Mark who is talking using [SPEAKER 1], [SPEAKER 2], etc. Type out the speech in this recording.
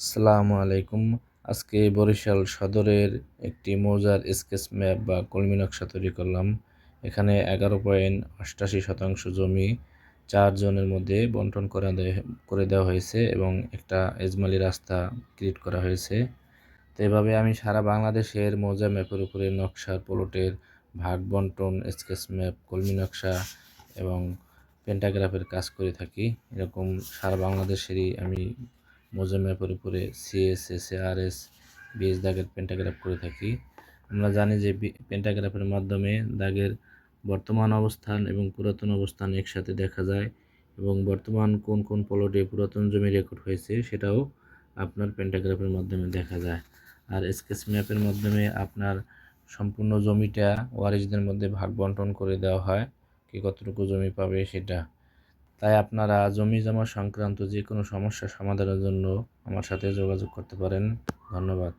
[SPEAKER 1] আসসালামু আলাইকুম। আজকে বরিশাল সদরের একটি মৌজার স্কেচ ম্যাপ বা কলমি নকশা তৈরি করলাম। এখানে এগারো পয়েন্ট অষ্টাশি শতাংশ জমি চারজনের মধ্যে বন্টন করা করে দেওয়া হয়েছে এবং একটা এজমালি রাস্তা ক্রিয়েট করা হয়েছে। তো এভাবে আমি সারা বাংলাদেশের মৌজা ম্যাপের উপরে নকশার প্লটের ভাগ বন্টন, স্কেচ ম্যাপ, কলমি নকশা এবং পেন্টাগ্রাফের কাজ করে থাকি। এরকম সারা বাংলাদেশেরই আমি মোজা ম্যাপের উপরে সিএসএস আর এস বিএস দাগের পেন্টাগ্রাফ করে থাকি। আমরা জানি যে পেন্টাগ্রাফের মাধ্যমে দাগের বর্তমান অবস্থান এবং পুরাতন অবস্থান একসাথে দেখা যায় এবং বর্তমান কোন কোন প্লটে পুরাতন জমি রেকর্ড হয়েছে সেটাও আপনার পেন্টাগ্রাফের মাধ্যমে দেখা যায়। আর স্কেচ ম্যাপের মাধ্যমে আপনার সম্পূর্ণ জমিটা ওয়ারিশদের মধ্যে ভাগ বন্টন করে দেওয়া হয়, কি কতটুকু জমি পাবে সেটা। তাই আপনারা জমি জমা সংক্রান্ত যে কোনো সমস্যা সমাধানের জন্য আমার সাথে যোগাযোগ করতে পারেন। ধন্যবাদ।